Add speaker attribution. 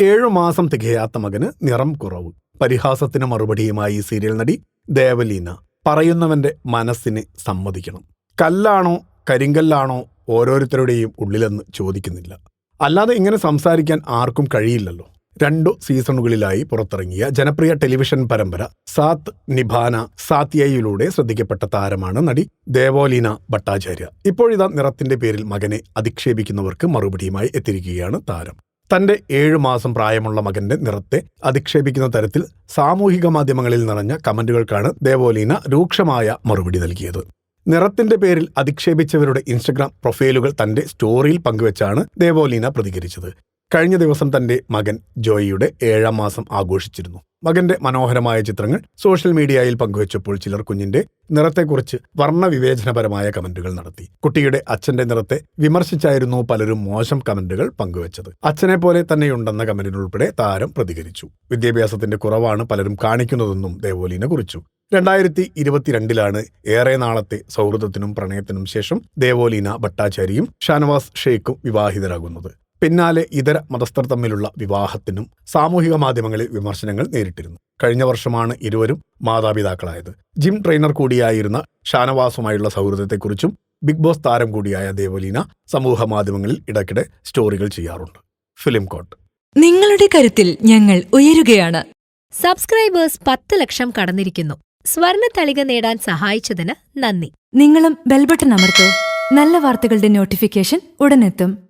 Speaker 1: ഏഴു മാസം തികയാത്ത മകന് നിറം കുറവ്. പരിഹാസത്തിന് മറുപടിയുമായി സീരിയൽ നടി ദേവലീന പറയുന്നവന്റെ മനസ്സിന് സമ്മതിക്കണം. കല്ലാണോ കരിങ്കല്ലാണോ ഓരോരുത്തരുടെയും ഉള്ളിലെന്ന് ചോദിക്കുന്നില്ല. അല്ലാതെ ഇങ്ങനെ സംസാരിക്കാൻ ആർക്കും കഴിയില്ലല്ലോ. രണ്ടു സീസണുകളിലായി പുറത്തിറങ്ങിയ ജനപ്രിയ ടെലിവിഷൻ പരമ്പര സാത്ത് നിഭാന സാത്യയിലൂടെ ശ്രദ്ധിക്കപ്പെട്ട താരമാണ് നടി ദേവോലീന ഭട്ടാചാര്യ. ഇപ്പോഴിതാ നിറത്തിന്റെ പേരിൽ മകനെ അധിക്ഷേപിക്കുന്നവർക്ക് മറുപടിയുമായി എത്തിയിരിക്കുകയാണ് താരം. തന്റെ ഏഴുമാസം പ്രായമുള്ള മകന്റെ നിറത്തെ അധിക്ഷേപിക്കുന്ന തരത്തിൽ സാമൂഹിക മാധ്യമങ്ങളിൽ നിറഞ്ഞ കമന്റുകൾക്കാണ് ദേവോലീന രൂക്ഷമായ മറുപടി നൽകിയത്. നിറത്തിന്റെ പേരിൽ അധിക്ഷേപിച്ചവരുടെ ഇൻസ്റ്റഗ്രാം പ്രൊഫൈലുകൾ തന്റെ സ്റ്റോറിയിൽ പങ്കുവച്ചാണ് ദേവോലീന പ്രതികരിച്ചത്. കഴിഞ്ഞ ദിവസം തന്റെ മകൻ ജോയിയുടെ ഏഴാം മാസം ആഘോഷിച്ചിരുന്നു. മകന്റെ മനോഹരമായ ചിത്രങ്ങൾ സോഷ്യൽ മീഡിയയിൽ പങ്കുവച്ചപ്പോൾ ചിലർ കുഞ്ഞിന്റെ നിറത്തെക്കുറിച്ച് വർണവിവേചനപരമായ കമന്റുകൾ നടത്തി. കുട്ടിയുടെ അച്ഛന്റെ നിറത്തെ വിമർശിച്ചായിരുന്നു പലരും മോശം കമന്റുകൾ പങ്കുവച്ചത്. അച്ഛനെ പോലെ തന്നെയുണ്ടെന്ന കമന്റിനുൾപ്പെടെ താരം പ്രതികരിച്ചു. വിദ്യാഭ്യാസത്തിന്റെ കുറവാണ് പലരും കാണിക്കുന്നതെന്നും ദേവോലീന കുറിച്ചു. രണ്ടായിരത്തി ഇരുപത്തിരണ്ടിലാണ് ഏറെ നാളത്തെ സൗഹൃദത്തിനും പ്രണയത്തിനും ശേഷം ദേവോലീന ഭട്ടാചാര്യയും ഷാനവാസ് ഷെയ്ഖും വിവാഹിതരാകുന്നത്. പിന്നാലെ ഇതര മതസ്ഥർ തമ്മിലുള്ള വിവാഹത്തിനും സാമൂഹിക മാധ്യമങ്ങളിൽ വിമർശനങ്ങൾ നേരിട്ടിരുന്നു. കഴിഞ്ഞ വർഷമാണ് ഇരുവരും മാതാപിതാക്കളായത്. ജിം ട്രെയിനർ കൂടിയായിരുന്ന ഷാനവാസുമായുള്ള സൗഹൃദത്തെക്കുറിച്ചും ബിഗ് ബോസ് താരം കൂടിയായ ദേവലീന സമൂഹ മാധ്യമങ്ങളിൽ ഇടയ്ക്കിടെ സ്റ്റോറികൾ ചെയ്യാറുണ്ട്. ഫിലിം കോട്ട്.
Speaker 2: നിങ്ങളുടെ കരുത്തിൽ ഞങ്ങൾ ഉയരുകയാണ്.
Speaker 3: സബ്സ്ക്രൈബേഴ്സ് പത്ത് ലക്ഷം കടന്നിരിക്കുന്നു. സ്വർണ തളിക നേടാൻ സഹായിച്ചതിന് നന്ദി.
Speaker 2: നിങ്ങളും ബെൽബട്ടൺ അമർത്തോ. നല്ല വാർത്തകളുടെ നോട്ടിഫിക്കേഷൻ ഉടനെത്തും.